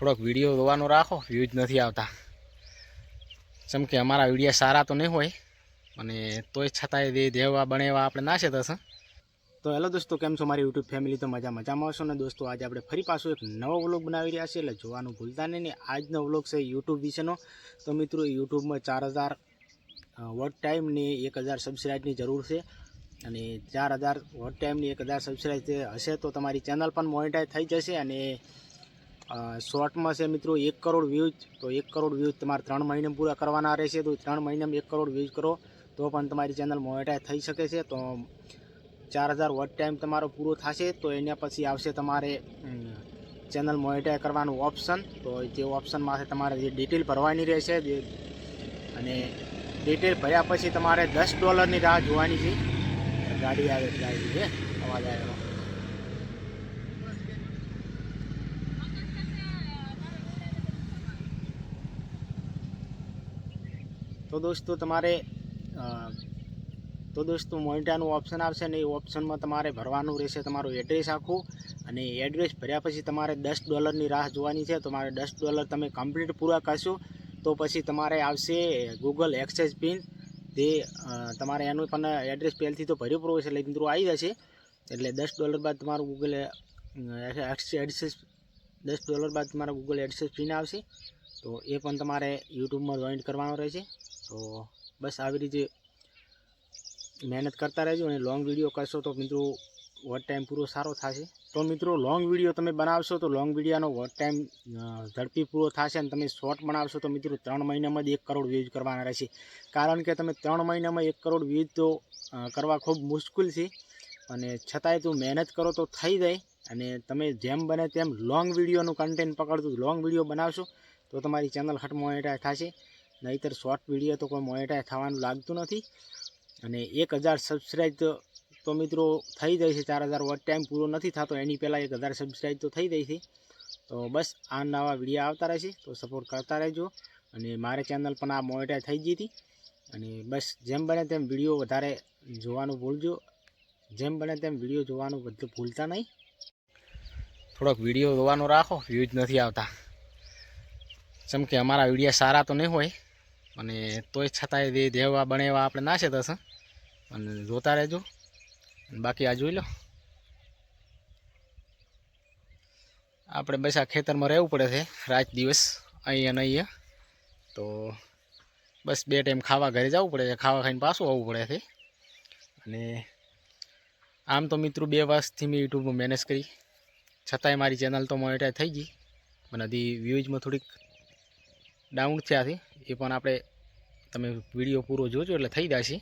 થોડોક વીડિયો જોવાનો રાખો વ્યૂઝ નથી આવતા. જેમ કે અમારા વિડીયા સારા તો નહીં હોય, અને તોય છતાંય દેવા બનેવા આપણે ના છે તસે તો હેલો દોસ્તો, કેમ છો મારી યુટ્યુબ ફેમિલી તો મજા મજામાં હશો ને દોસ્તો? આજે આપણે ફરી પાછું એક નવો વ્લોગ બનાવી રહ્યા છીએ, એટલે જોવાનું ભૂલતા નહીં. ને આજનો વ્લોગ છે યુટ્યુબ વિશેનો. તો મિત્રો, યુટ્યુબમાં ચાર હજાર વર્ક ટાઈમની એક હજાર સબસ્ક્રાઈબની જરૂર છે. અને ચાર હજાર વર્ક ટાઈમની એક હજાર સબસ્ક્રાઈબ હશે તો તમારી ચેનલ પણ મોનિટાઈઝ થઈ જશે અને શોર્ટમાં છે મિત્રો એક કરોડ વ્યૂઝ તો એક કરોડ વ્યૂઝ તમારે ત્રણ મહિને પૂરા કરવાના રહેશે, તો ત્રણ મહિનામાં એક કરોડ વ્યૂઝ કરો, તો પણ તમારી ચેનલ મોનેટાઈઝ થઈ શકે છે. તો ચાર હજાર વોટ ટાઈમ તમારો પૂરો થશે, તો એના પછી આવશે તમારે ચેનલ મોનેટાઈઝ કરવાનું ઓપ્શન તો જે ઓપ્શનમાં તમારે જે ડિટેલ ભરવાની રહેશે અને ડિટેલ ભર્યા પછી તમારે દસ ડોલરની રાહ જોવાની છે. ગાડી આવે, ગાડી છે, અવાજ આવ્યો તો દોસ્તો તમારે તો દોસ્તો મોનિટાનું ઓપ્શન આવશે ને એ ઓપ્શનમાં તમારે ભરવાનું રહેશે તમારું એડ્રેસ આખું અને એડ્રેસ ભર્યા પછી તમારે દસ ડોલરની રાહ જોવાની છે. તમારે દસ ડોલર તમે કમ્પ્લીટ પૂરા કરશો તો પછી તમારે આવશે ગૂગલ એક્સેસ પિન. તે તમારે એનું પણ એડ્રેસ પહેલથી તો ભર્યું પૂરું એટલે મિત્રો આવી જશે. એટલે દસ ડોલર બાદ તમારું ગૂગલ એડ્રેસ દસ ડોલર બાદ તમારા ગૂગલ એડ્રેસ પિન આવશે. તો એ પણ તમારે યુટ્યુબમાં જોઈન્ટ કરવાનો રહેશે. તો બસ આવી રીતે મહેનત કરતા રહેજો અને લોંગ વીડિયો કરશો તો મિત્રો વર્ક ટાઈમ પૂરો સારો થશે. તો મિત્રો લોંગ વીડિયો તમે બનાવશો તો લોંગ વિડીયોનો વર્ક ટાઈમ ઝડપી પૂરો થશે અને તમે શોર્ટ બનાવશો તો મિત્રો ત્રણ મહિનામાં જ એક કરોડ વ્યૂઝ કરવાના રહેશે. કારણ કે તમે ત્રણ મહિનામાં એક કરોડ વ્યૂઝ તો કરવા ખૂબ મુશ્કેલ છે અને છતાંય તું મહેનત કરો તો થઈ જાય અને તમે જેમ બને તેમ લોંગ વિડીયોનું કન્ટેન્ટ પકડતું લોંગ વીડિયો બનાવશો તો તમારી ચેનલ હટ મોનિટાઈઝ થશે. નહીંતર શોર્ટ વીડિયો તો કોઈ મોનેટાઈઝ થવાનું લાગતું નથી. અને એક હજાર સબસ્ક્રાઈબ તો મિત્રો થઈ જાય છે, ચાર હજાર વોટ ટાઈમ પૂરો નથી થતો. એની પહેલાં એક હજાર સબસ્ક્રાઈબ તો થઈ જાય છે. તો બસ, આ નવા વીડિયો આવતા રહેશે, તો સપોર્ટ કરતા રહેજો. અને મારે ચેનલ પણ આ મોનેટાઈઝ થઈ ગઈ હતી. અને બસ, જેમ બને તેમ વીડિયો વધારે જોવાનું ભૂલજો. જેમ બને તેમ વીડિયો જોવાનું બધું ભૂલતા નહીં. થોડોક વીડિયો જોવાનો રાખો વ્યૂઝ નથી આવતા. જેમ કે અમારા વિડીયા સારા તો નહીં હોય. અને તોય છતાંય જે દેવા બને એવા આપણે નાશે થશે અને જોતા રહેજો. બાકી આ જોઈ લો. આપણે બસ આ ખેતરમાં રહેવું પડે છે રાત દિવસ અહીંયા ને અહીંયા. તો બસ બે ટાઈમ ખાવા ઘરે જવું પડે છે. ખાવા ખાઈને પાછું આવવું પડે છે. અને આમ તો મિત્રો બે વર્ષથી મેં યુટ્યુબમાં મેનેજ કરી. છતાંય મારી ચેનલ તો મોનિટાઈઝ થઈ ગઈ. પણ હજી વ્યૂઝમાં થોડીક ડાઉન થયા છે. એ પણ આપણે તમે વીડિયો પૂરો જોજો એટલે થઈ જશે.